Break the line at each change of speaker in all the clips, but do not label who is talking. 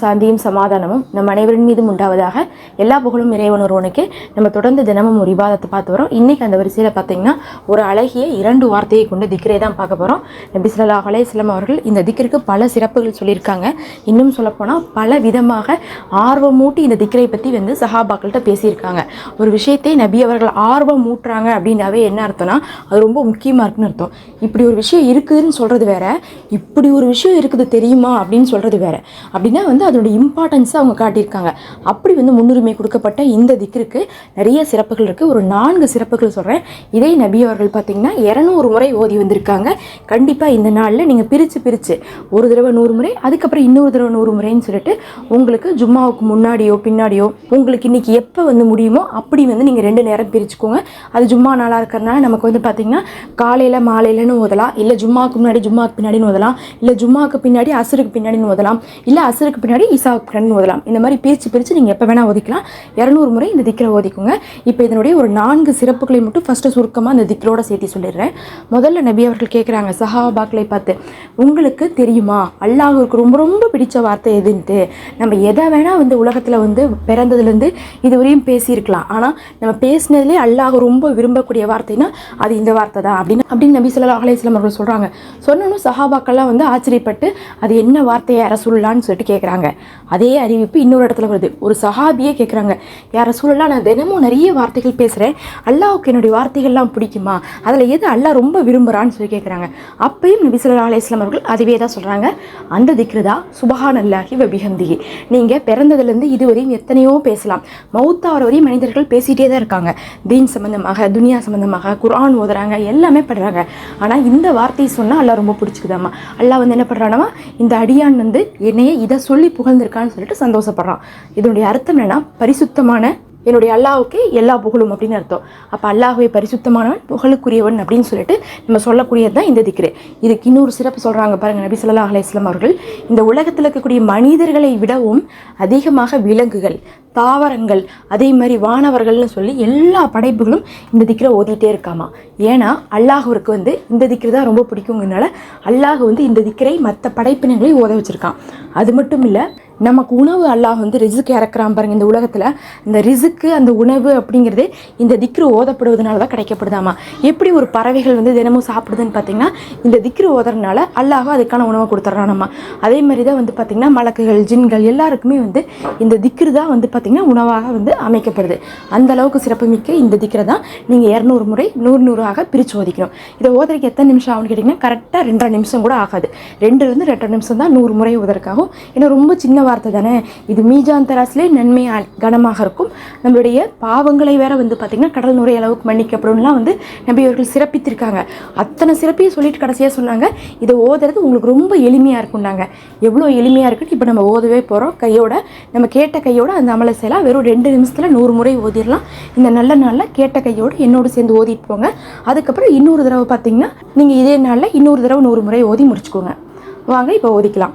சாந்தியும் சமாதானமும் நம் அனைவரின் மீதும் உண்டாவதாக எல்லா புகழும் இறைவன் ஒருவனுக்கு நம்ம தொடர்ந்து தினமும் ஒரு விவாதத்தை பார்த்து வரோம். இன்றைக்கி அந்த வரிசையில் பார்த்தீங்கன்னா ஒரு அழகிய இரண்டு வார்த்தையை கொண்டு திக்ரை தான் பார்க்க போகிறோம் நபி ஸல்லல்லாஹு அவர்கள் இந்த திக்கிற்கு பல சிறப்புகள் சொல்லியிருக்காங்க. இன்னும் சொல்லப்போனால் பல விதமாக ஆர்வமூட்டி இந்த திக்ரை பற்றி வந்து சஹாபாக்கள்கிட்ட பேசியிருக்காங்க. ஒரு விஷயத்தை நபி அவர்கள் ஆர்வம் மூட்டுறாங்க அப்படின்னாவே என்ன அர்த்தம்னா அது ரொம்ப முக்கியமாக இருக்குன்னு அர்த்தம். இப்படி ஒரு விஷயம் இருக்குதுன்னு சொல்கிறது வேற இப்படி ஒரு விஷயம் இருக்குது தெரியுமா அப்படின்னு சொல்கிறது வேற. அப்படின்னா வந்து அதோட இம்பார்ட்டன்ஸை அவங்க காட்டியிருக்காங்க. அப்படி வந்து முன்னுரிமை கொடுக்கப்பட்ட இந்த திக்கிற்கு நிறைய சிறப்புகள் இருக்குது ஒரு நான்கு சிறப்புகள் சொல்கிறேன் இதே நபி அவர்கள் பார்த்தீங்கன்னா இரநூறு முறை ஓதி வந்திருக்காங்க. கண்டிப்பாக இந்த நாளில் நீங்கள் பிரித்து பிரித்து ஒரு தடவை நூறு முறை அதுக்கப்புறம் இன்னொரு தடவை நூறு முறைன்னு சொல்லிட்டு உங்களுக்கு ஜும்மாவுக்கு முன்னாடியோ பின்னாடியோ உங்களுக்கு இன்னைக்கு எப்போ வந்து முடியுமோ அப்படி வந்து நீங்கள் ரெண்டு நேரம் பிரிச்சுக்கோங்க. அது ஜும்மா நாளாக இருக்கிறதுனால நமக்கு வந்து பார்த்திங்கன்னா காலையில் மாலையிலன்னு ஓதலாம். இல்லை ஜும்மாவுக்கு முன்னாடி ஜும்மாவுக்கு பின்னாடின்னு ஓதலாம். இல்லை ஜும்மாவுக்கு பின்னாடி அசருக்கு பின்னாடின்னு ஓதலாம். இல்லை அசருக்கு பின்னாடி இசாவுக்கு பின்னாடின்னு ஓதலாம். இந்த மாதிரி பிரித்து பிரித்து நீங்கள் எப்போ வேணால் ஓதிக்கலாம் இரநூறு முறை இந்த திக்கில் ஓதிக்குங்க. இப்போ இதனுடைய ஒரு நான்கு சிறப்புகளை மட்டும் ஃபஸ்ட்டு சுருக்கமாக இந்த திக்கிலோட சேர்த்து சொல்லிடுறேன். முதல்ல நபி அவர்கள் கேட்குறாங்க சஹாபாக்களை பார்த்து உங்களுக்கு தெரியுமா? அல்லாஹுக்கு ரொம்ப ரொம்ப பிடிச்ச வார்த்தை எதுன்ட்டு? நம்ம எதை வேணால் வந்து உலகத்தில் வந்து பிறந்ததுலேருந்து இதுவரையும் பேசியிருக்கலாம். ஆனால் நம்ம பேசினதுலேயே அல்லாஹ் ரொம்ப விரும்பக்கூடிய வார்த்தைனா அது இந்த வார்த்தை தான். அப்படின்னு அப்படின்னு நபி சொல்லா அலைஹி அவர்கள் சொல்கிறாங்க சொன்னோன்னு சஹாபாக்கள்லாம் வந்து ஆச்சரியப்பட்டு அது என்ன வார்த்தையை அரசுல்லான்னு சொல்லலான்னு சொல்லிட்டு கேட்குறாங்க அதே அறிவிப்பு இன்னொரு இடத்துல வருது. ஒரு சஹாபியே கேட்குறாங்க யார சொல்லலாம் நான் தினமும் நிறைய வார்த்தைகள் பேசுகிறேன் அல்லாவுக்கு என்னுடைய வார்த்தைகள்லாம் பிடிக்குமா? அதில் எது அல்லாஹ் ரொம்ப விரும்புகிறான்னு சொல்லி கேட்குறாங்க அப்பையும் நபி ஸல்லல்லாஹு அலைஹி அவர்கள் அதுவே தான் சொல்கிறாங்க அந்த திக்ரு தான் சுபஹான் அல்லாஹி வபிஹம்திஹி. நீங்கள் பிறந்ததுலேருந்து இதுவரையும் எத்தனையோ பேசலாம். மௌத்தாவர வரையும் மனிதர்கள் பேசிகிட்டே தான் இருக்காங்க. தீன் சம்மந்தமாக துனியா சம்மந்தமாக குர்ஆன் ஓதுறாங்க எல்லாமே பண்ணுறாங்க ஆனால் இந்த வார்த்தையை சொன்னால் அல்லாஹ் ரொம்ப பிடிச்சிக்குதாம்மா. அல்லாஹ் வந்து என்ன பண்ணுறானமா இந்த அடியான் வந்து என்னையே இதை சொல்லி புகழ்ந்திருக்கான்னு சொல்லிட்டு சந்தோஷப்படுறான். இதனுடைய அர்த்தம் என்னன்னா பரிசுத்தமான என்னுடைய அல்லாஹ்வுக்கு எல்லா புகழும் அப்படின்னு அர்த்தம். அப்போ அல்லாஹுவை பரிசுத்தமானவன் புகழுக்குரியவன் அப்படின்னு சொல்லிட்டு நம்ம சொல்லக்கூடியது தான் இந்த திக்ரு. இதுக்கு இன்னொரு சிறப்பு சொல்கிறாங்க பாருங்க நபி சொல்லா அலையம் அவர்கள். இந்த உலகத்தில் இருக்கக்கூடிய மனிதர்களை விடவும் அதிகமாக விலங்குகள் தாவரங்கள் அதே மாதிரி வானவர்கள்னு சொல்லி எல்லா படைப்புகளும் இந்த திக்ரை ஓதிட்டே இருக்காமா? ஏன்னா அல்லாஹுவருக்கு வந்து இந்த திக்ரு தான் ரொம்ப பிடிக்குங்கிறனால அல்லாஹ் வந்து இந்த திக்கரை மற்ற படைப்பினங்களை ஓத வச்சுருக்கான். அது மட்டும் இல்லை நமக்கு உணவு அல்லாஹ் வந்து ரிசுக்கு இறக்குறான் பாருங்க இந்த உலகத்தில். இந்த ரிசுக்கு அந்த உணவு அப்படிங்கிறது இந்த திக்ரு ஓதப்படுவதனால தான் கிடைக்கப்படுதாமா? எப்படி ஒரு பறவைகள் வந்து தினமும் சாப்பிடுதுன்னு பார்த்தீங்கன்னா இந்த திக்ரு ஓதுறதுனால அல்லாஹ் அதுக்கான உணவை கொடுத்துட்றானம்மா அதே மாதிரி தான் வந்து பார்த்திங்கன்னா மலக்குகள் ஜின்கள் எல்லாருக்குமே வந்து இந்த திக்ரு தான் வந்து பார்த்திங்கன்னா உணவாக வந்து அமைக்கப்படுது. அந்த அளவுக்கு சிறப்புமிக்க இந்த திக்ரை தான் நீங்கள் இரநூறு முறை நூறு நூறாக பிரித்து ஓதிக்கணும். இதை ஓதுறதுக்கு எத்தனை நிமிஷம் ஆகும்னு கேட்டிங்கன்னா கரெக்டாக ரெண்டரை நிமிஷம் கூட ஆகாது. ரெண்டுலேருந்து ரெண்டரை நிமிஷம் தான் நூறு முறை ஓதுறதுக்காகும் ஏன்னா ரொம்ப சின்ன வார்த்தை தானே? இது மீஜான் தராசிலே நன்மை கனமாக இருக்கும். நம்மளுடைய பாவங்களை வேற வந்து பார்த்திங்கன்னா கடல் நுரை அளவுக்கு மன்னிக்கப்படும்லாம் வந்து நபி அவர்கள் சிறப்பித்திருக்காங்க. அத்தனை சிறப்பையும் சொல்லிட்டு கடைசியாக சொன்னாங்க. இதை ஓதுறது உங்களுக்கு ரொம்ப எளிமையாக இருக்கும்னாங்க. எவ்வளோ எளிமையாக இருக்குன்னு இப்போ நம்ம ஓதவே போகிறோம் கையோட நம்ம கேட்ட கையோட அந்த அமலை செய்யலாம். வெறும் ரெண்டு நிமிஷத்தில் நூறு முறை ஓதிடலாம். இந்த நல்ல நாளில் கேட்ட கையோடு என்னோடு சேர்ந்து ஓதிட்டு போங்க. அதுக்கப்புறம் இன்னொரு தடவை பார்த்தீங்கன்னா நீங்கள் இதே நாளில் இன்னொரு தடவை நூறு முறை ஓதி முடிச்சுக்கோங்க. வாங்க இப்போ ஓதிக்கலாம்.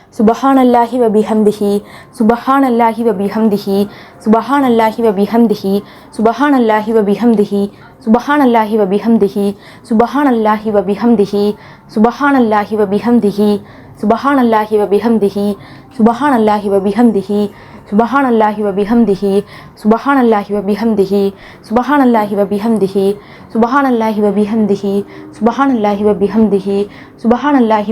சுபஹான் அல்லாஹி வ பிஹம்திஹி சுபஹான் அல்லாஹி வ பிஹம்திஹி சுபஹான் அல்லாஹி வ பிஹம்திஹி சுபஹான் அல்லாஹி வ பிஹம்திஹி சுபஹான் அல்லாஹி வ பிஹம்திஹி சுபஹான் அல்லாஹி வ பிஹம்திஹி சுபஹான் அல்லாஹி வ பிஹம்திஹி சுபஹான் அல்லாஹி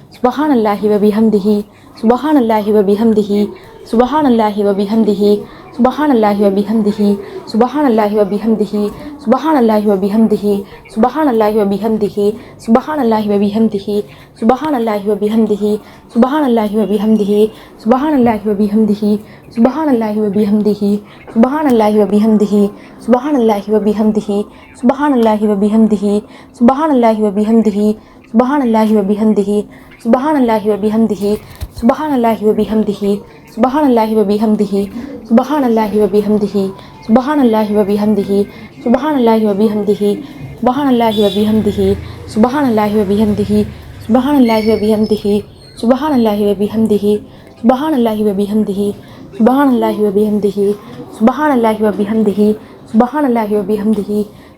சுபஹான் அல்லாஹி வ பிஹம்திஹி சுபஹான் அல்லாஹி வ பிஹம்திஹி சுபஹான் அல்லாஹி வ பிஹம்திஹி சுபஹான் அல்லாஹி வ பிஹம்திஹி சுபஹான் அல்லாஹி வ பிஹம்திஹி சுபஹான் அல்லாஹி வ பிஹம்திஹி சுபஹான் அல்லாஹி வ பிஹம்திஹி சுபஹான் அல்லாஹி வ பிஹம்திஹி சுபஹான் அல்லாஹி வ பிஹம்திஹி சுபஹான் அல்லாஹி வ பிஹம்திஹி சுபஹான் அல்லாஹி வ பிஹம்திஹி சுபஹான் அல்லாஹி வ பிஹம்திஹி சுபஹான் அல்லாஹி வ பிஹம்திஹி சுபஹான் அல்லாஹி வ பிஹம்திஹி சுபஹான் அல்லாஹி வ பிஹம்திஹி சுபஹான் அல்லாஹி வ பிஹம்திஹி சுபஹான் அல்லாஹி வ பிஹம்திஹி சுபஹான் அல்லாஹி வ பிஹம்திஹி சுபஹான் அல்லாஹி வ பிஹம்திஹி சுபஹான் அல்லாஹி வ பிஹம்திஹி சுபஹான் அல்லாஹி வ பிஹம்திஹி சுபஹான் அல்லாஹி வ பிஹம்திஹி சுபஹான் அல்லாஹி வ பிஹம்திஹி சுபஹான் அல்லாஹி வ பிஹம்திஹி சுபஹான் அல்லாஹி வ பிஹம்திஹி சுபஹான் அல்லாஹி வ பிஹம்திஹி சுபஹான் அல்லாஹி வ பிஹம்திஹி சுபஹான் அல்லாஹி வ பிஹம்திஹி சுபஹான் அல்லாஹி வ பிஹம்திஹி சுபஹானல்லாஹி வபிஹம்திஹி சுபஹானல்லாஹி வபிஹம்திஹி சுபஹானல்லாஹி வபிஹம்திஹி சுபஹானல்லாஹி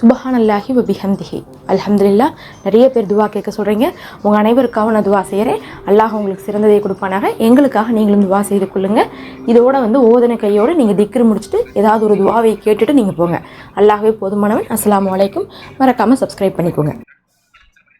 சுபஹான் சுபஹானல்லாஹி வபிஹம்திஹி அலமதுல்லா அல்ஹம்துலில்லாஹ் நிறைய பேர் துவா கேட்க சொல்கிறீங்க உங்கள் அனைவருக்காக நான் துவா செய்கிறேன் அல்லாஹ் உங்களுக்கு சிறந்ததை கொடுப்பானாக. எங்களுக்காக நீங்களும் துவா செய்து கொள்ளுங்கள் இதோட வந்து ஓதன கையோடு நீங்கள் திக்ரு முடிச்சுட்டு ஏதாவது ஒரு துவாவை கேட்டுட்டு நீங்கள் போங்க. அல்லாஹவே போதுமானவன். அஸ்லாம் அலைக்கும். மறக்காமல் சப்ஸ்கிரைப் பண்ணிக்கோங்க.